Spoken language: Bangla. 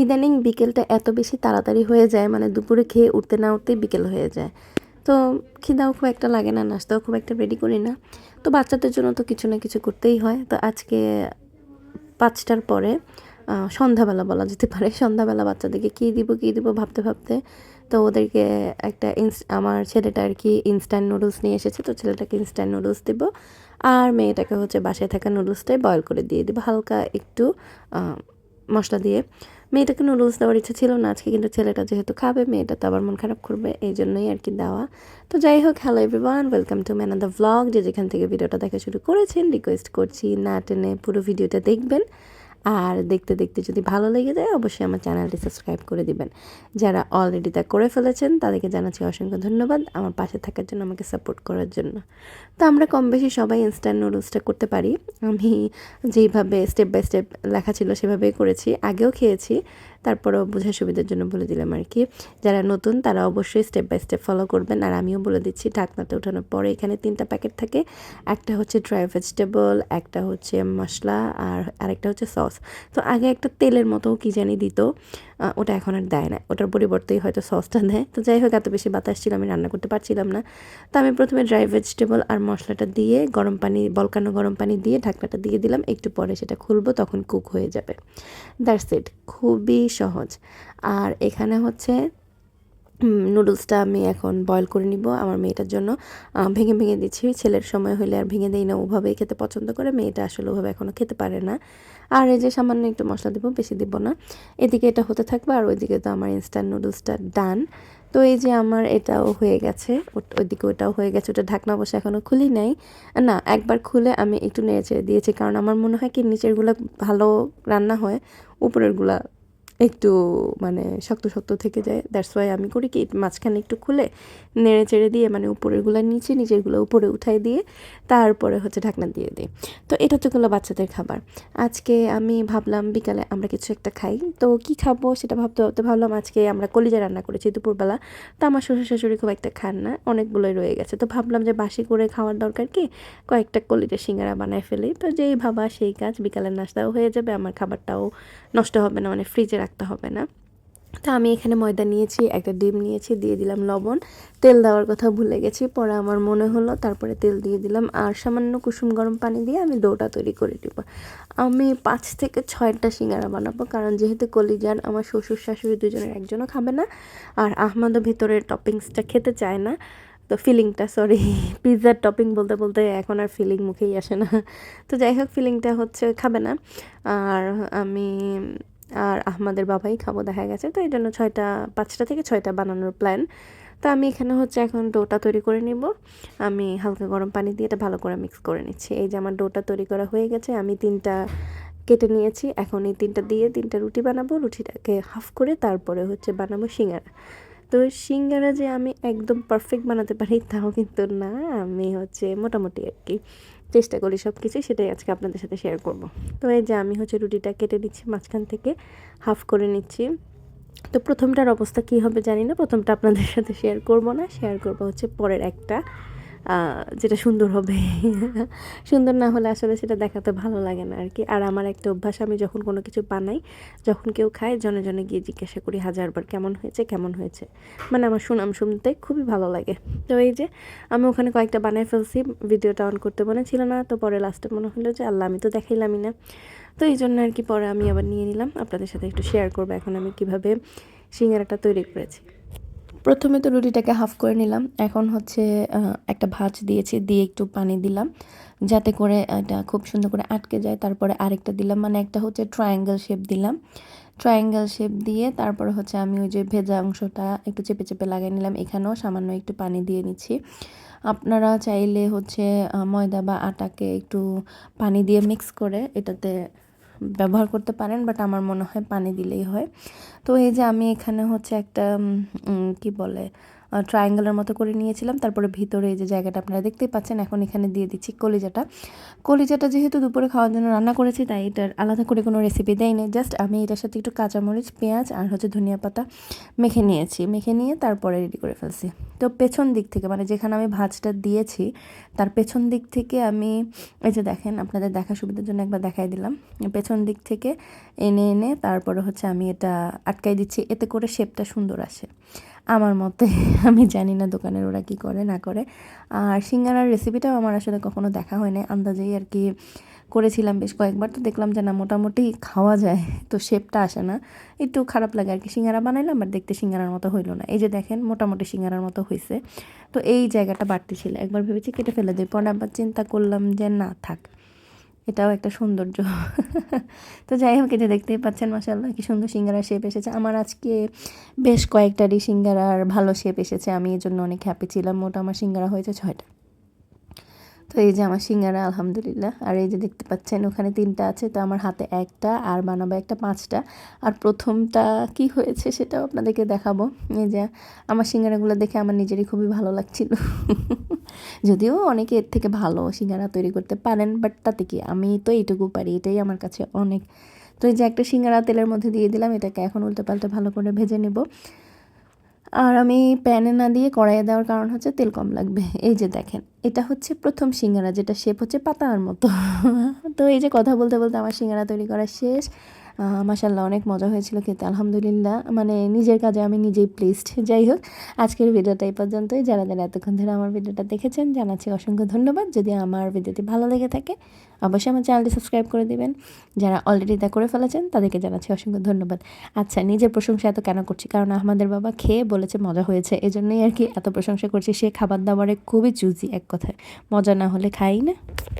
ইদানিং বিকেলটা এত বেশি তাড়াতাড়ি হয়ে যায় মানে দুপুরে খেয়ে উঠতে না উঠতেই বিকেল হয়ে যায়। তো খিদাও খুব একটা লাগে না, নাস্তাও খুব একটা রেডি করি না। তো বাচ্চাদের জন্য তো কিছু না কিছু করতেই হয়। তো আজকে পাঁচটার পরে সন্ধ্যাবেলা বলা যেতে পারে, সন্ধ্যাবেলা বাচ্চাদেরকে কী দিব কী দিব ভাবতে ভাবতে, তো ওদেরকে একটা ইনস, আমার ছেলেটা আর কি ইনস্ট্যান্ট নুডলস নিয়ে এসেছে, তো ছেলেটাকে ইনস্ট্যান্ট নুডলস দিব। আর মেয়েটাকে হচ্ছে বাসায় থাকা নুডলসটাই বয়ল করে দিয়ে দিব, হালকা একটু মশলা দিয়ে। মেয়েটাকে নুডলস দেওয়ার ইচ্ছা ছিল না, আজকে কিন্তু ছেলেটা যেহেতু খাবে, মেয়েটা তো আবার মন খারাপ করবে, এই জন্যই আর কি দেওয়া। তো যাই হোক hello everyone welcome to man the vlog যে যেখান থেকে ভিডিওটা দেখা শুরু করেছেন রিকোয়েস্ট করছি না টেনে পুরো ভিডিওটা দেখবেন। আর দেখতে দেখতে যদি ভালো লেগে যায়, অবশ্যই আমার চ্যানেলটি সাবস্ক্রাইব করে দিবেন। যারা অলরেডি তা করে ফেলেছেন, তাদেরকে জানাচ্ছি অসংখ্য ধন্যবাদ আমার পাশে থাকার জন্য, আমাকে সাপোর্ট করার জন্য। তো আমরা কম বেশি সবাই ইনস্ট্যান্ট নুডলসটা করতে পারি। আমি যেইভাবে স্টেপ বাই স্টেপ লেখা ছিল, সেভাবেই করেছি। আগেও খেয়েছি। তারপরেও বোঝার সুবিধার জন্য বলে দিলাম আর কি। যারা নতুন, তারা অবশ্যই স্টেপ বাই স্টেপ ফলো করবেন। আর আমিও বলে দিচ্ছি, ঢাকনাতে ওঠানোর পরে এখানে তিনটা প্যাকেট থাকে। একটা হচ্ছে ড্রাই ভেজিটেবল একটা হচ্ছে মশলা, আর আরেকটা হচ্ছে সস তো আগে একটা তেলের মতো কি জানি দিত। ওটা এখন আর দেয় না। ওটার পরিবর্তেই হয়তো সসটা দেয়। তো যাই হোক, এত বেশি বাতাস ছিল, আমি রান্না করতে পারছিলাম না। তো আমি প্রথমে ড্রাই ভেজিটেবল আর মশলাটা দিয়ে গরম পানি, বলকানো গরম পানি দিয়ে ঢাকনাটা দিয়ে দিলাম। একটু পরে সেটা খুলবো, তখন কুক হয়ে যাবে। দ্যাটস ইট খুবই সহজ। আর এখানে হচ্ছে নুডলসটা আমি এখন বয়েল করে নিব। আমার মেয়েটার জন্য ভেঙে ভেঙে দিচ্ছি। ছেলের সময় হলে আর ভেঙে দিই না, ওভাবেই খেতে পছন্দ করে। মেয়েটা আসলে ওভাবে এখনও খেতে পারে না। আর এই যে সামান্য একটু মশলা দেবো, বেশি দিব না। এদিকে এটা হতে থাকবে আর ওইদিকে তো আমার ইনস্ট্যান্ট নুডলসটা ডান তো এই যে আমার এটাও হয়ে গেছে। ওইদিকে ওটাও হয়ে গেছে। ওটা ঢাকনা বসে এখনও খুলি নাই। না, একবার খুলে আমি একটু নেড়ে চেড়ে দিয়েছি। কারণ আমার মনে হয় কি, নিচেরগুলো ভালো রান্না হয়, উপরেরগুলা একটু মানে শক্ত শক্ত থেকে যায়। দ্যাটস ওয়াই আমি করি কি মাঝখানে একটু খুলে নেড়ে চেড়ে দিয়ে মানে উপরেরগুলো নিচে নিচেরগুলো উপরে উঠাই দিয়ে তারপরে হচ্ছে ঢাকনা দিয়ে দিই। তো এটা তো গেলো বাচ্চাদের খাবার। আজকে আমি ভাবলাম বিকালে আমরা কিছু একটা খাই। তো কি খাব সেটা ভাবতে ভাবতে ভাবলাম আজকে আমরা কলিজা রান্না করেছি দুপুরবেলা। তো আমার শ্বশুর শাশুড়ি খুব একটা খান না, অনেকগুলোই রয়ে গেছে। তো ভাবলাম যে বাসি করে খাওয়ার দরকার কি? কয়েকটা কলিজা সিঙ্গারা বানায় ফেলি। তো যেই ভাবা সেই কাজ, বিকালের নাস্তাও হয়ে যাবে, আমার খাবারটাও নষ্ট হবে না মানে ফ্রিজে রাখতে হবে না। তো আমি এখানে ময়দা নিয়েছি, একটা ডিম নিয়েছি, দিয়ে দিলাম লবণ। তেল দেওয়ার কথা ভুলে গেছি, পরে আমার মনে হলো, তারপরে তেল দিয়ে দিলাম। আর সামান্য কুসুম গরম পানি দিয়ে আমি ডোটা তৈরি করে দিব আমি পাঁচ থেকে ছয়টা সিঙ্গারা বানাবো, কারণ যেহেতু কলিজান আমার শ্বশুর শাশুড়ি দুজনের একজনও খাবে না, আর আহমদও ভিতরের টপিংসটা খেতে চায় না। তো ফিলিংটা সরি পিৎজার টপিং বলতে বলতে এখন আর ফিলিং মুখেই আসে না। তো যাই হোক, ফিলিংটা হচ্ছে খাবে না। আর আমি আর আহমাদের বাবাই খাব, দেখা গেছে। তো এই জন্য ছয়টা, পাঁচটা থেকে ছয়টা বানানোর প্ল্যান তো আমি এখানে হচ্ছে এখন ডোটা তৈরি করে নিব। আমি হালকা গরম পানি দিয়ে এটা ভালো করে মিক্স করে নিচ্ছি। এই যে আমার ডোটা তৈরি করা হয়ে গেছে, আমি তিনটা কেটে নিয়েছি। এখন এই তিনটা দিয়ে তিনটা রুটি বানাবো। রুটিটাকে হাফ করে তারপরে হচ্ছে বানাবো সিঙ্গারা। তো সিঙ্গারা যে আমি একদম পারফেক্ট বানাতে পারি, তাও কিন্তু না। আমি হচ্ছে মোটামুটি আর কি চেষ্টা করি সব কিছু সেটাই আজকে আপনাদের সাথে শেয়ার করব। তো এই যে আমি হচ্ছে রুটিটা কেটে নিচ্ছি, মাঝখান থেকে হাফ করে নিচ্ছি। তো প্রথমটার অবস্থা কী হবে জানি না, প্রথমটা আপনাদের সাথে শেয়ার করব না শেয়ার করব হচ্ছে পরের একটা। যেটা সুন্দর হবে। সুন্দর না হলে আসলে সেটা দেখাতে ভালো লাগে না আর কি। আর আমার একটা অভ্যাস, আমি যখন কোনো কিছু বানাই, যখন কেউ খায়, জনে জনে গিয়ে জিজ্ঞাসা করি, হাজারবার কেমন হয়েছে? কেমন হয়েছে? মানে আমার সুনাম শুনতে খুবই ভালো লাগে। তো এই যে, আমি ওখানে কয়েকটা বানাই ফেলছি, ভিডিওটা অন করতে মনে ছিল না। তো পরে লাস্টে মনে হলো যে, আল্লাহ, আমি তো দেখাইলামই না। তো এই জন্য আর কি পরে আমি আবার নিয়ে নিলাম। আপনাদের সাথে একটু শেয়ার করব এখন আমি কীভাবে সিঙ্গারাটা তৈরি করেছি। প্রথমে তো রুটিটাকে হাফ করে নিলাম। এখন হচ্ছে একটা ভাঁজ দিয়েছি, দিয়ে একটু পানি দিলাম, যাতে করে এটা খুব সুন্দর করে আটকে যায়। তারপরে আরেকটা দিলাম মানে একটা হচ্ছে ট্রায়াঙ্গেল শেপ দিলাম। ট্রায়াঙ্গেল শেপ দিয়ে তারপরে হচ্ছে আমি ওই যে ভেজা অংশটা একটু চেপে চেপে লাগিয়ে নিলাম। এখানেও সামান্য একটু পানি দিয়ে নিচ্ছি। আপনারা চাইলে হচ্ছে ময়দা বা আটাকে একটু পানি দিয়ে মিক্স করে এটাতে ব্যবহার করতে পারেন বাট আমার মনে হয় পানি দিলেই হয়। তো এই যে আমি এখানে হচ্ছে একটা কি বলে ট্রায়াঙ্গেলের মতো করে নিয়েছিলাম। তারপরে ভিতরে এই যে জায়গাটা আপনারা দেখতেই পাচ্ছেন, এখন এখানে দিয়ে দিচ্ছি কলিজাটা। কলিজাটা যেহেতু দুপুরে খাওয়ার জন্য রান্না করেছি, তাই এটার আলাদা করে কোনো রেসিপি দেয়নি জাস্ট আমি এটার সাথে একটু কাঁচামরিচ, পেঁয়াজ আর হচ্ছে ধনিয়া পাতা মেখে নিয়েছি। মেখে নিয়ে তারপরে রেডি করে ফেলছি। তো পেছন দিক থেকে মানে যেখানে আমি ভাজটা দিয়েছি, তার পেছন দিক থেকে আমি, এই যে দেখেন, আপনাদের দেখা সুবিধার জন্য একবার দেখাই দিলাম। পেছন দিক থেকে এনে এনে তারপরে হচ্ছে আমি এটা আটকাই দিচ্ছি, এতে করে শেপটা সুন্দর আসে। আমার মতে, আমি জানি না দোকানের ওরা কি করে, না করে। আর সিঙ্গারার রেসিপিটাও আমার আসলে কখনো দেখা হয়নি আন্দাজেই আর কি করেছিলাম বেশ কয়েকবার। তো দেখলাম যে না, মোটামুটি খাওয়া যায়, তো শেপটা আসে না। একটু খারাপ লাগে আর কি। সিঙ্গারা বানাইলাম আর দেখতে সিঙ্গারার মতো হইল না। এই যে দেখেন, মোটামুটি সিঙ্গারার মতো হয়েছে তো এই জায়গাটা বাড়তি ছিল। একবার ভেবেছি কেটে ফেলে দিই পরে আবার চিন্তা করলাম যে না, থাক। এটাও একটা সৌন্দর্য। তো যাই হোক এটা দেখতেই পাচ্ছেন মাসাল্লাহ কি সুন্দর সিঙ্গারা শেপ এসেছে। আমার আজকে বেশ কয়েকটারই সিঙ্গারার ভালো শেপ এসেছে। আমি এর জন্য অনেক হ্যাপি ছিলাম। মোটা আমার সিঙ্গারা হয়েছে ছয়টা। তো এই যে আমার সিঙ্গারা, আলহামদুলিল্লাহ। আর এই যে দেখতে পাচ্ছেন, ওখানে তিনটা আছে। তো আমার হাতে একটা, আর বানাবো একটা পাঁচটা। আর প্রথমটা কি হয়েছে সেটাও আপনাদেরকে দেখাবো। এই যে আমার সিঙ্গারাগুলো দেখে আমার নিজেরই খুবই ভালো লাগছিল। যদিও অনেকে এর থেকে ভালো সিঙ্গারা তৈরি করতে পারেন, বাট তাতে কি? আমি তো এইটুকু পারি, এটাই আমার কাছে অনেক। তো এই যে একটা সিঙ্গারা তেলের মধ্যে দিয়ে দিলাম, এটাকে এখন উল্টে পাল্টে ভালো করে ভেজে নেব। আর আমি প্যানে না দিয়ে কড়াইয়ে দেওয়ার কারণ হচ্ছে তেল কম লাগবে। এই যে দেখেন, এটা হচ্ছে প্রথম সিঙ্গারা, যেটা শেপ হচ্ছে পাতার মতো। তো এই যে কথা বলতে বলতে আমার সিঙ্গারা তৈরি করা শেষ। মাসাল্লাহ অনেক মজা হয়েছিল খেতে, আলহামদুলিল্লাহ। মানে নিজের কাজে আমি নিজেই প্লেসড যাই হোক, আজকের ভিডিওটা এই পর্যন্তই। যারা যারা এতক্ষণ ধরে আমার ভিডিওটা দেখেছেন, জানাচ্ছি অসংখ্য ধন্যবাদ। যদি আমার ভিডিওটি ভালো লেগে থাকে, অবশ্যই আমার চ্যানেলটি সাবস্ক্রাইব করে দিবেন। যারা অলরেডি তা করে ফেলেছেন, তাদেরকে জানাচ্ছি অসংখ্য ধন্যবাদ। আচ্ছা নিজের প্রশংসা এত কেন করছি? কারণ আমাদের বাবা খেয়ে বলেছে মজা হয়েছে। এজন্যই আর কি এত প্রশংসা করছি। সে খাবার দাবারে খুবই চুজি এক কথায়। মজা না হলে খাই না।